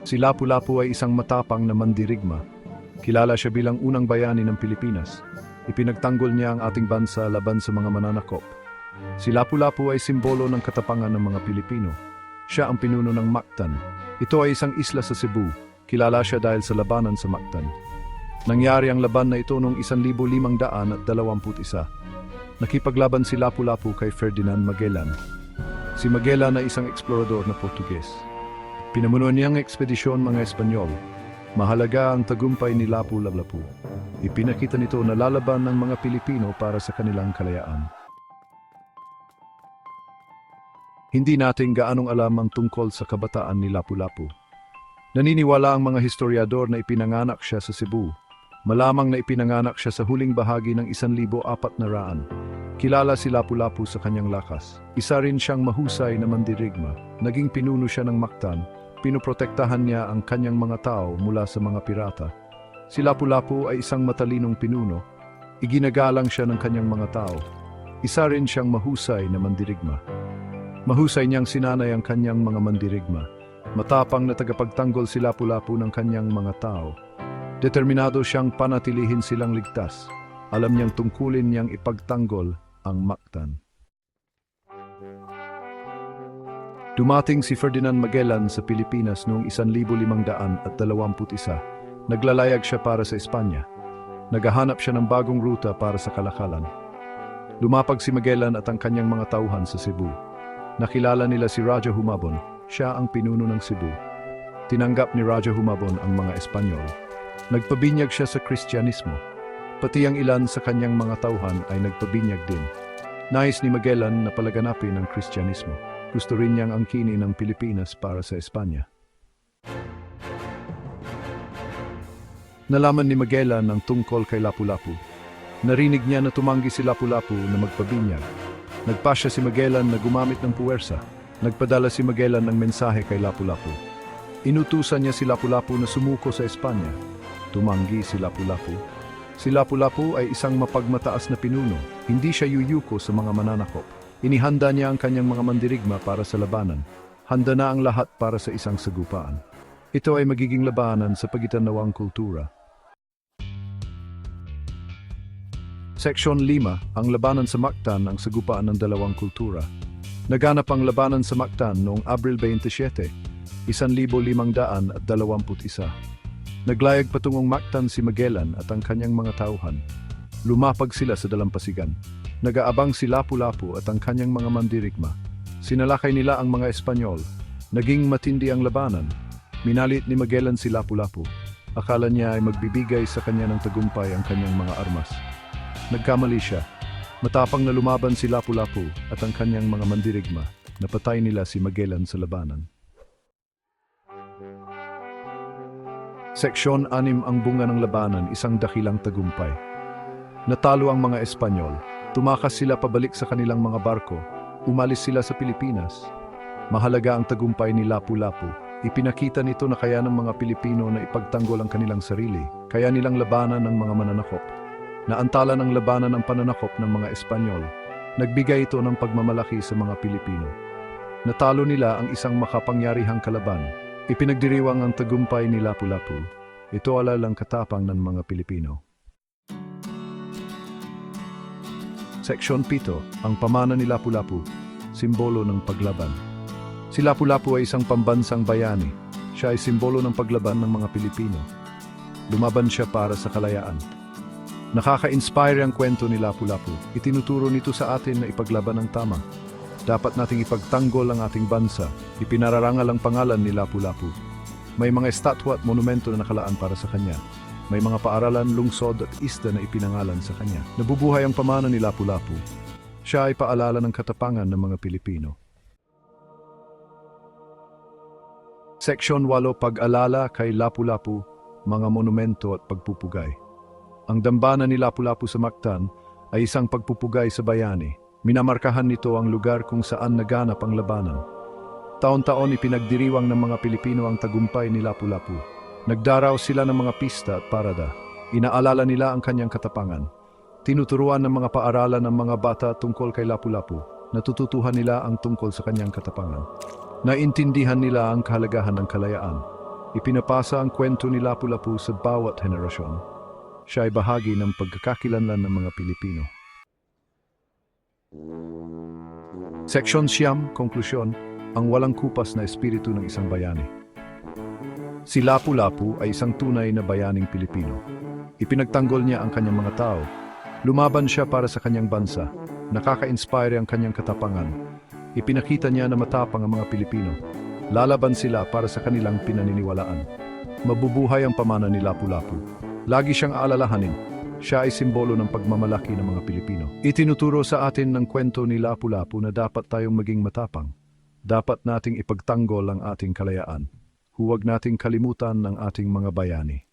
Si Lapu-Lapu ay isang matapang na mandirigma. Kilala siya bilang unang bayani ng Pilipinas. Ipinagtanggol niya ang ating bansa laban sa mga mananakop. Si Lapu-Lapu ay simbolo ng katapangan ng mga Pilipino. Siya ang pinuno ng Mactan. Ito ay isang isla sa Cebu. Kilala siya dahil sa labanan sa Mactan. Nangyari ang laban na ito noong 1521. Nakipaglaban si Lapu-Lapu kay Ferdinand Magellan. Si Magellan ay isang eksplorador na Portuges. Pinamunuan niyang ekspedisyon mga Espanyol. Mahalaga ang tagumpay ni Lapu-Lapu. Ipinakita nito na lalaban ng mga Pilipino para sa kanilang kalayaan. Hindi natin gaanong alam ang tungkol sa kabataan ni Lapu-Lapu. Naniniwala ang mga historiador na ipinanganak siya sa Cebu. Malamang na ipinanganak siya sa huling bahagi ng 1,400. Kilala si Lapu-Lapu sa kanyang lakas. Isa rin siyang mahusay na mandirigma. Naging pinuno siya ng Mactan. Pinoprotektahan niya ang kanyang mga tao mula sa mga pirata. Si Lapu-Lapu ay isang matalinong pinuno. Iginagalang siya ng kanyang mga tao. Isa rin siyang mahusay na mandirigma. Mahusay niyang sinanay ang kanyang mga mandirigma. Matapang na tagapagtanggol si Lapu-Lapu ng kanyang mga tao. Determinado siyang panatilihin silang ligtas. Alam niyang tungkulin niyang ipagtanggol ang Mactan. Dumating si Ferdinand Magellan sa Pilipinas noong 1521. Naglalayag siya para sa Espanya. Naghahanap siya ng bagong ruta para sa kalakalan. Lumapag si Magellan at ang kanyang mga tauhan sa Cebu. Nakilala nila si Raja Humabon, siya ang pinuno ng Cebu. Tinanggap ni Raja Humabon ang mga Espanyol. Nagpabinyag siya sa Kristyanismo. Pati ang ilan sa kanyang mga tauhan ay nagpabinyag din. Nais ni Magellan na palaganapin ang Kristyanismo. Gusto rin niyang angkinin ang Pilipinas para sa Espanya. Nalaman ni Magellan ang tungkol kay Lapu-Lapu. Narinig niya na tumanggi si Lapu-Lapu na magpabinyag. Nagpasya si Magellan na gumamit ng puwersa. Nagpadala si Magellan ng mensahe kay Lapu-Lapu. Inutusan niya si Lapu-Lapu na sumuko sa Espanya. Tumanggi si Lapu-Lapu. Si Lapu-Lapu ay isang mapagmataas na pinuno. Hindi siya yuyuko sa mga mananakop. Inihanda niya ang kanyang mga mandirigma para sa labanan. Handa na ang lahat para sa isang sagupaan. Ito ay magiging labanan sa pagitan nawang kultura. Seksyon 5, ang labanan sa Mactan ang sagupaan ng dalawang kultura. Naganap ang labanan sa Mactan noong Abril 27, 1521. Naglayag patungong Mactan si Magellan at ang kanyang mga tauhan. Lumapag sila sa dalampasigan. Nagaabang si Lapu-Lapu at ang kanyang mga mandirigma. Sinalakay nila ang mga Espanyol. Naging matindi ang labanan. Minalit ni Magellan si Lapu-Lapu. Akala niya ay magbibigay sa kanya ng tagumpay ang kanyang mga armas. Nagkamali siya. Matapang na lumaban si Lapu-Lapu at ang kanyang mga mandirigma. Napatay nila si Magellan sa labanan. Seksyon 6 ang bunga ng labanan, isang dakilang tagumpay. Natalo ang mga Espanyol. Tumakas sila pabalik sa kanilang mga barko. Umalis sila sa Pilipinas. Mahalaga ang tagumpay ni Lapu-Lapu. Ipinakita nito na kaya ng mga Pilipino na ipagtanggol ang kanilang sarili, kaya nilang labanan ng mga mananakop. Naantala ng labanan ang pananakop ng mga Espanyol. Nagbigay ito ng pagmamalaki sa mga Pilipino. Natalo nila ang isang makapangyarihang kalaban. Ipinagdiriwang ang tagumpay ni Lapu-Lapu. Ito alalang katapang ng mga Pilipino. Seksyon 7, ang pamana ni Lapu-Lapu, simbolo ng paglaban. Si Lapu-Lapu ay isang pambansang bayani. Siya ay simbolo ng paglaban ng mga Pilipino. Lumaban siya para sa kalayaan. Nakaka-inspire ang kwento ni Lapu-Lapu. Itinuturo nito sa atin na ipaglaban ang tama. Dapat nating ipagtanggol ang ating bansa. Ipinararangal ang pangalan ni Lapu-Lapu. May mga estatwa at monumento na nakalaan para sa kanya. May mga paaralan, lungsod at isda na ipinangalan sa kanya. Nabubuhay ang pamana ni Lapu-Lapu. Siya ay paalala ng katapangan ng mga Pilipino. Seksyon 8 Pag-alala kay Lapu-Lapu, mga monumento at pagpupugay. Ang dambana ni Lapu-Lapu sa Mactan ay isang pagpupugay sa bayani. Minamarkahan nito ang lugar kung saan naganap ang labanan. Taon-taon ipinagdiriwang ng mga Pilipino ang tagumpay ni Lapu-Lapu. Nagdaraw sila ng mga pista at parada. Inaalala nila ang kanyang katapangan. Tinuturuan ng mga paaralan ng mga bata tungkol kay Lapu-Lapu. Natututuhan nila ang tungkol sa kanyang katapangan. Naintindihan nila ang kahalagahan ng kalayaan. Ipinapasa ang kwento ni Lapu-Lapu sa bawat henerasyon. Siya ay bahagi ng pagkakakilanlan ng mga Pilipino. Seksyon Siyam, konklusyon, ang walang kupas na espiritu ng isang bayani. Si Lapu-Lapu ay isang tunay na bayaning Pilipino. Ipinagtanggol niya ang kanyang mga tao. Lumaban siya para sa kanyang bansa. Nakaka-inspire ang kanyang katapangan. Ipinakita niya na matapang ang mga Pilipino. Lalaban sila para sa kanilang pinaniniwalaan. Mabubuhay ang pamana ni Lapu-Lapu. Lagi siyang aalalahanin. Siya ay simbolo ng pagmamalaki ng mga Pilipino. Itinuturo sa atin ng kwento ni Lapu-Lapu na dapat tayong maging matapang. Dapat nating ipagtanggol ang ating kalayaan. Huwag nating kalimutan ang ating mga bayani.